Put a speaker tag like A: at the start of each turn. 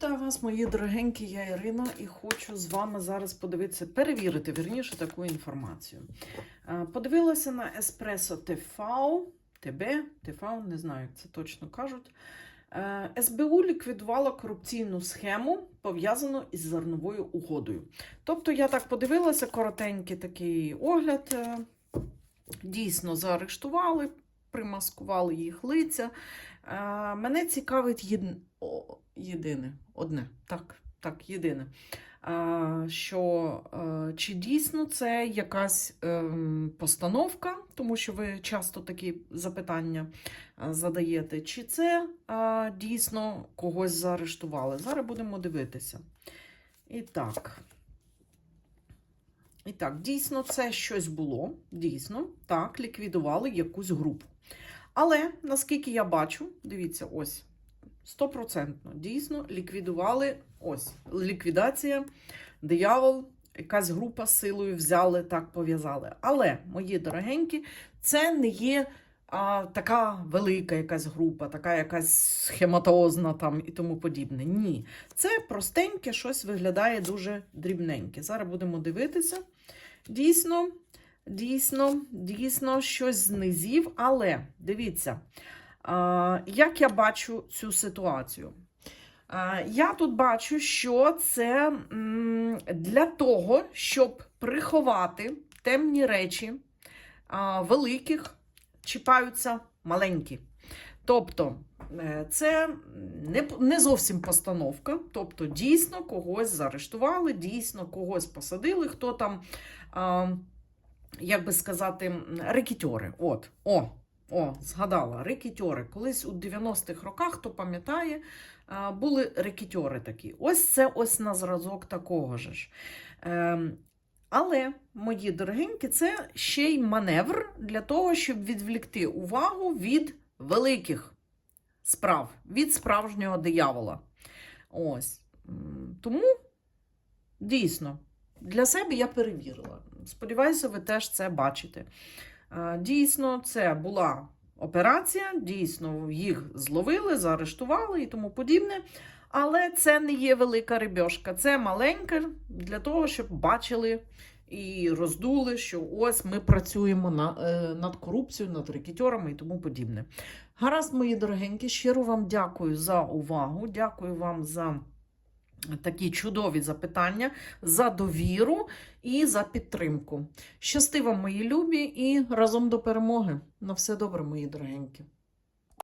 A: Вітаю вас, мої дорогенькі, я Ірина, і хочу з вами зараз подивитися, перевірити вірніше таку інформацію. Е, Подивилася на Еспресо ТФ, ТБ, ТФ, не знаю, як це точно кажуть. Е, СБУ ліквідувала корупційну схему, пов'язану із зерновою угодою. Тобто, я так подивилася, коротенький такий огляд. е, Дійсно заарештували, примаскували їх лиця. Е, Мене цікавить єд... о, єдине, одне, так, так, єдине. Е, Що е, чи дійсно це якась ем, постановка, тому що ви часто такі запитання задаєте, чи це дійсно когось заарештували? Зараз будемо дивитися. І так. І так, дійсно, це щось було. Дійсно, так, ліквідували якусь групу. Але наскільки я бачу, дивіться, ось стопроцентно дійсно ліквідували ось ліквідація, диявол, якась група силою взяли, так пов'язали. Але, мої дорогенькі, це не є а, така велика якась група, така якась схематозна там і тому подібне. Ні. Це простеньке, щось виглядає дуже дрібненьке. Зараз будемо дивитися. Дійсно, дійсно, дійсно, щось з низів, але дивіться, як я бачу цю ситуацію. Я тут бачу, що це для того, щоб приховати темні речі великих, чіпаються маленькі. Тобто, е, це не, зовсім постановка. Тобто, дійсно когось заарештували, дійсно когось посадили, хто там, як би сказати, м, рекетьори. От, о, о, згадала, рекетьори. Колись у 90-х роках, хто пам'ятає, були рекетьори такі. Ось це ось на зразок такого ж. Але, мої дорогенькі, це ще й маневр для того, щоб відвлікти увагу від великих справ, від справжнього диявола. Ось. Тому дійсно, для себе я перевірила. Сподіваюся, ви теж це бачите. Дійсно, це була операція, дійсно, їх зловили, заарештували і тому подібне. Але це не є велика рибьошка, це маленька для того, щоб бачили і роздули, що ось ми працюємо на, е, над корупцією, над рекетьорами і тому подібне. Гаразд, мої дорогенькі, щиро вам дякую за увагу. Дякую вам за такі чудові запитання, за довіру і за підтримку. Щасти вам, мої любі, і разом до перемоги. На все добре, мої дорогенькі.